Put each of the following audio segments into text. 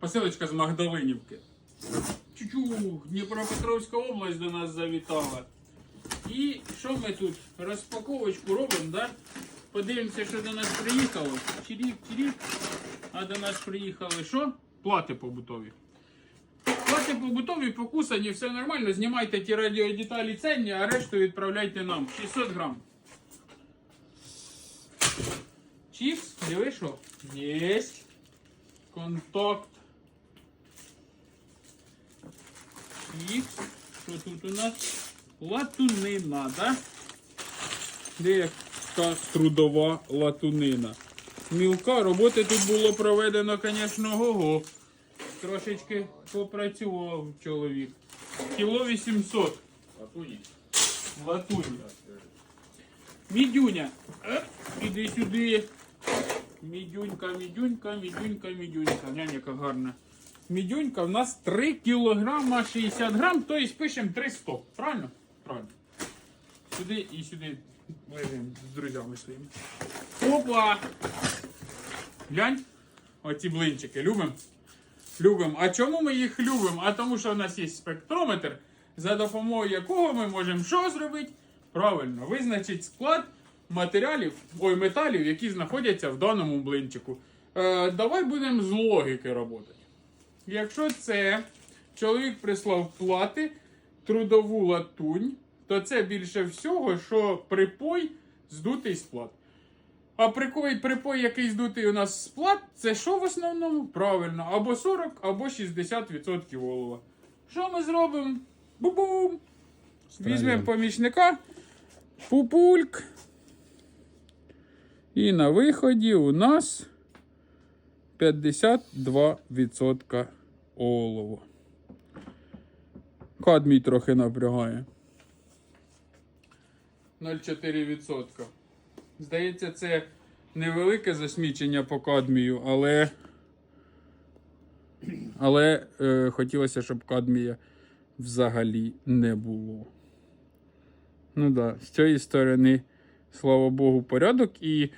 Посилочка з Магдалинівки. Чучу, Дніпропетровська область до нас завітала. І що ми тут? Розпаковочку робимо, да? Подивимося, що до нас приїхало. Чирік, чирік. А до нас приїхали що? Плати побутові. Плати побутові, покусані, все нормально. Знімайте ті радіодеталі ценні, а решту відправляйте нам. 600 грам. Чіпс, диви що? Єсть. Контакт. Чіпс. Що тут у нас? Латунина, да? Де яка трудова латунина? Мілка, роботи тут було проведено, звісно, ого. Трошечки попрацював чоловік. Кіло 800. Латуні. Латунь. Мідюня. Е, Іди сюди. Мідюнька, мідюнька, мідюнька, мідюнька. Глянь, яка гарна. Мідюнька в нас 3 кілограма 60 грам, то есть пишемо 300. Правильно? Правильно. Сюди і сюди лежимо з друзями своїми. Опа! Глянь. Оці блинчики. Любимо? Любимо. А чому ми їх любимо? А тому що у нас є спектрометр, за допомогою якого ми можемо що зробити? Правильно, визначити склад матеріалів, ой, металів, які знаходяться в даному блинчику. Е, давай будемо з логіки працювати. Якщо це чоловік прислав плати, трудову латунь, то це більше всього, що припой здутий з плат. А припой, припой, який здутий у нас з плат, це що в основному? Правильно, або 40, або 60% олова. Що ми зробимо? Бу-бум! Візьмемо помічника, пупульк. І на виході у нас 52% олово. Кадмій трохи напрягає. 0,4%. Здається, це невелике засмічення по кадмію, але. Але е, хотілося, щоб кадмія взагалі не було. Ну так, да, з цієї сторони, слава Богу, порядок. І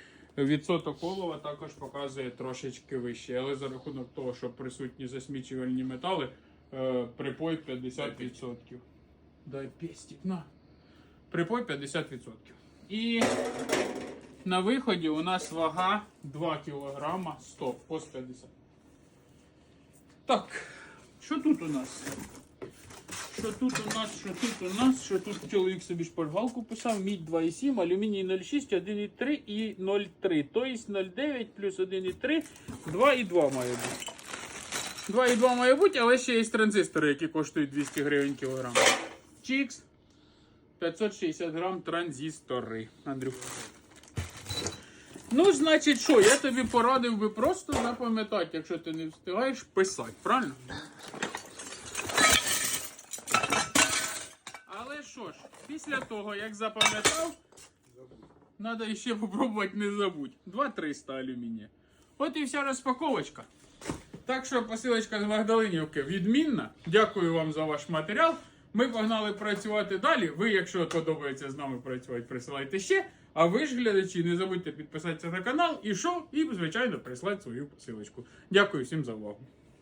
відсоток олова також показує трошечки вище. Але за рахунок того, що присутні засмічувальні метали, е, припой 50%. Дай пестик, на. Припой 50%. І на виході у нас вага 2 кг 100 пост 50. Так, що тут у нас? Що тут у нас, що тут у нас, що тут чоловік собі шпаргалку писав, мідь 2,7, алюміній 0,6, 1,3 і 0,3. Тобто 0,9 плюс 1,3, 2,2 має бути. 2,2 має бути, але ще є транзистори, які коштують 200 гривень кілограм. Чікс. 560 грам транзистори. Андрюх. Ну, значить, що, я тобі порадив би просто запам'ятати, якщо ти не встигаєш писати, правильно? Але що ж, після того, як запам'ятав, треба ще попробувати не забудь. 2-300 алюмінія. От і вся розпаковочка. Так що посилочка з Магдалинівки відмінна. Дякую вам за ваш матеріал. Ми погнали працювати далі. Ви, якщо подобається з нами працювати, присилайте ще. А ви ж, глядачі, не забудьте підписатися на канал і що, і, звичайно, прислати свою посилочку. Дякую всім за увагу.